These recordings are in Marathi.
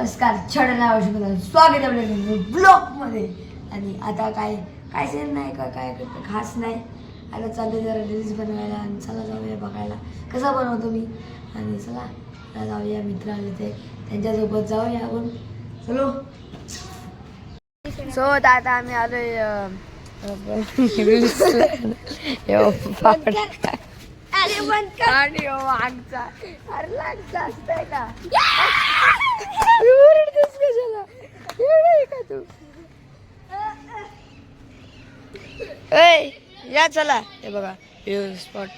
नमस्कार छडना स्वागत आहे आपल्या ब्लॉगमध्ये. आणि आता काय काय सेन नाही का काय खास नाही. आता चाललं जरा रील्स बनवायला आणि चला जाऊया बघायला. कसा बनवतो मी? आणि चला जाऊया मित्र आले ते त्यांच्यासोबत जाऊया आपण. चलो. सो आता आम्ही आलोय रील्स अरे बंद कर. आणि मागचा अरे लागचा असतंय का? ओरडतेस कशाला एवढं का तू? ए या चला. हे बघा हे स्पॉट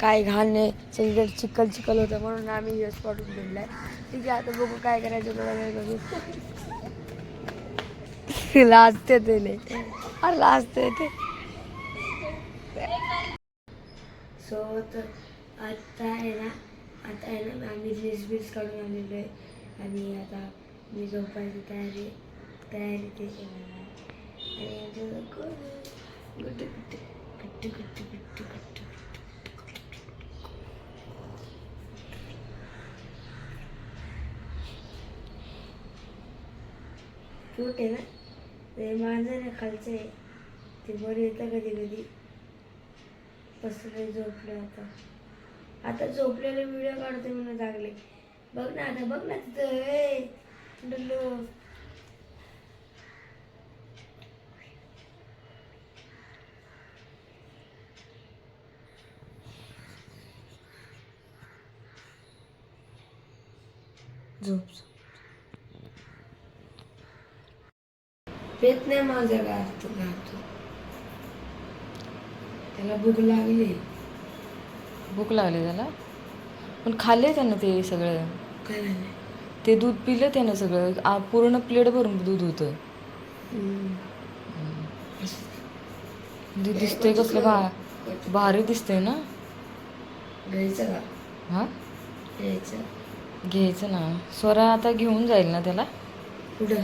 काय घाण नाही सगळीकडे चिखल चिखल होतं म्हणून आम्ही हे स्पॉट भेटलाय ठीक आहे आता बघू काय करायचं बघा वेळ बघू. लाजते ते अरे लाजते ते. सो तर आता आहे ना आता आहे ना आम्ही रील्स बिल्स काढून आलेलो आहे. आणि आता मी झोपायची तयारी तयारी ते केलेलं आहे आणि आता गुट्टू गुट्टू गुट्टू गुट्टू गुट्टू गुट्टू क्यूट आहे ना? ते माझं ना खालचं. आहे ते बरं येतं कधी कधी. बसले झोपले आता. आता झोपलेले व्हिडिओ काढते म्हणून लागले बघ ना आता बघ ना तिथं ए डुल्लू झोप पेत नाही माझा गातो गातो त्याला भूक लागली भूक लागली त्याला पण खाल्ले त्यानं ते सगळं. काय झालं ते दूध पिलं त्यानं सगळं. आ, पूर्ण प्लेट भरून दूध होतं. दूध दिसतंय कसलं भा भारी दिसतंय ना? घ्यायचं का? हा? घ्यायचं. घ्यायचं ना. स्वरा आता घेऊन जाईल ना त्याला? कुठं?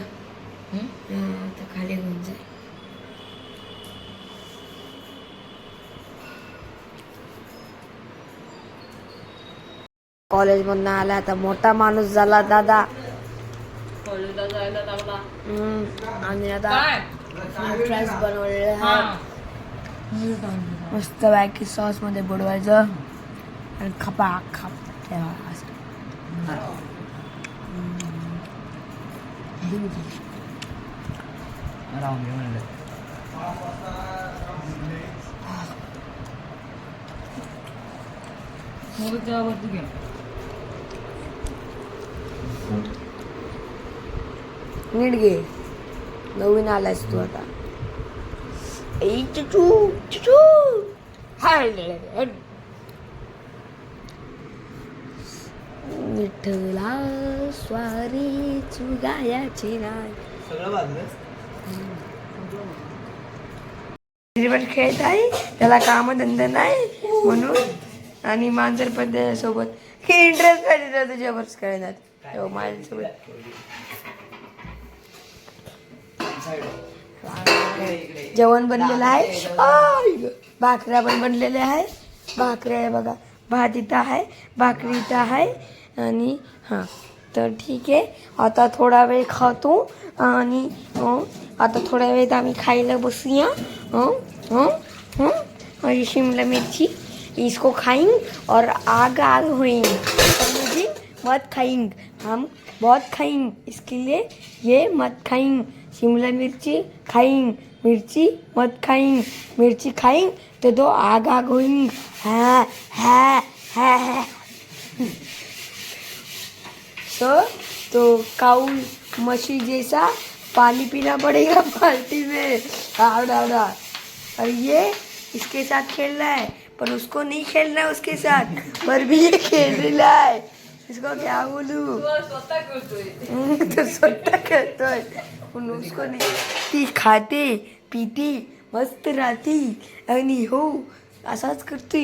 हं? हा आता खाली घेऊन जाईल. कॉलेज मधून आला आता मोठा माणूस झाला दादा. हम्म, आणि आता फ्राईज बनवलेले आहे मस्त बॅकी सॉसमध्ये बुडवायचं. आणि खपा खप. तेव्हा असं नीट घे. नवीन आलायस तू आता. ए चुचू चुचू. हाय विठ्ठला स्वारी चुगायाची नाही क्रिकेट खेळत आहे. त्याला कामधंदा नाही म्हणून. आणि मांजर पण त्याच्यासोबत. इंटरेस्ट काय तुझ्यावर खेळण्यात हो माझ्यासोबत. जेवण बनलेलं आहे. भाकऱ्या पण बनलेल्या आहे. भाकऱ्या आहे बघा. भात इथं आहे. भाकरी इथं आहे. आणि हाँ. ठीक आहे. आता थोडा वेळ खातो. अं, आता थोड्या वेळेत आम्ही खायला बसूया. हं, हं, हं. और ये शिमला मिर्ची इसको खाएँगे और आग आग होएँगे समझे मत खाएँगे हम बहुत खाएँगे इसके लिए ये मत खाएँगे शिमला मिर्ची खाएँगे मिर्ची मत खाएँगे मिर्ची खाएँगे तो दो आग आग होएँगे हाँ हाँ हाँ हाँ. तो तो काऊ मछली जैसा पानी पीना पड़ेगा बाल्टी में? आवड़ा आवड़ा और ये इसके साथ खेल रहा है पर उसको नहीं खेलना है उसके साथ पर भी ये खेल रहा है. इसको क्या बोलूँ? तो स्वतः खेळतोय पण उसको नाही. ती खाते पिते मस्त राहते. आणि हो असाच करते.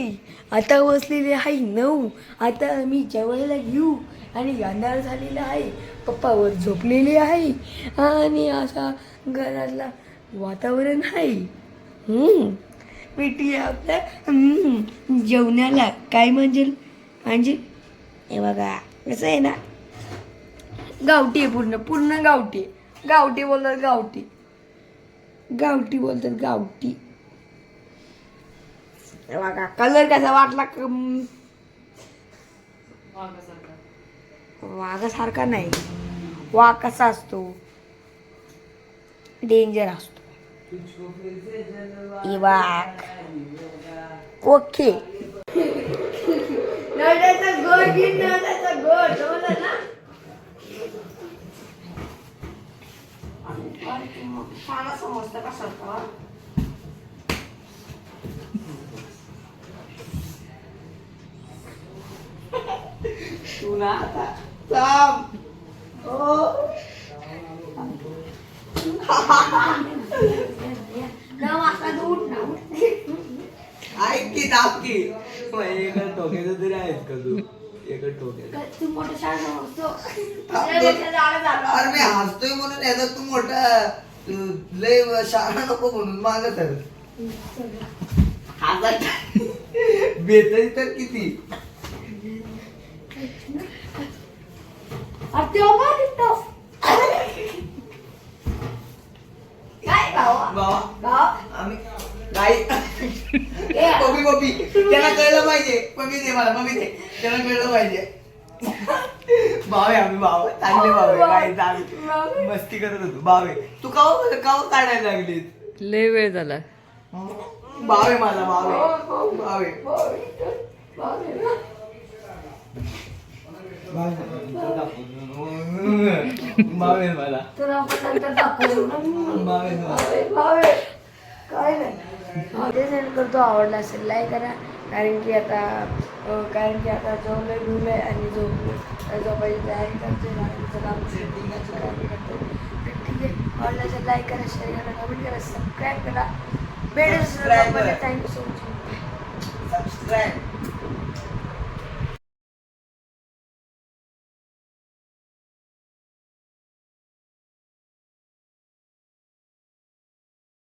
आता बसलेले आहे नऊ. आता आम्ही जेवायला घेऊ. आणि अंधार झालेला आहे. पप्पावर झोपलेले आहे. आणि असा घरातला वातावरण आहे. पिटी आपल्या जेवणाला. काय म्हणजे म्हणजे हे बघा कसं आहे ना? गावठी आहे पूर्ण पूर्ण गावठी आहे. गावठी बोलतात गावठी. गावठी बोलतात गावठी. बघा कलर कसा वाटला? क- वाघासारखा नाही. वाघ कसा असतो? डेंजर असतो. वाघ. ओके. मला समजतं कसं असतं तू ना आता थांब. ओ. ऐक की दाब की एका टोक्याचं तरी आहेस का तू एका टोक्याचं तू मोठं शाळा समजतो थांब झालं. अरे मी हसतोय म्हणून याचा तू मोठा तू लय शाळा नको म्हणून माग तर बेतही तर किती. काय भावा? बाबा भावा? आम्ही गाई. ए, पपी पपी. त्याला कळलं पाहिजे. पपी दे मला पपी दे. त्याला कळलं पाहिजे. भाव आहे आम्ही भाव. चांगले भाव आहे काय चांगले मस्ती करत होतो. भाव आहे तू काव काव काढायला लागली लय वेळ झाला. भाव आहे माझा भाव. आहे भाव. आहे भाव आहे मला. तुला आपण नंतर दाखवू ना. भाव आहे मला. भावे, भावे. काय नाही. ते सेंड करतो आवडला असेल लाईक करा. कारण की आता कारण की आता जेवलंय भिवलंय आणि झोपलोय तर झोपायची तयारी करतोय आणि चला आम्ही सेटिंगाचं काम करतोय तर ठीक आहे. असेल लाईक करा शेअर करा कमेंट करा सबस्क्राईब करा. Thank you so much subscribe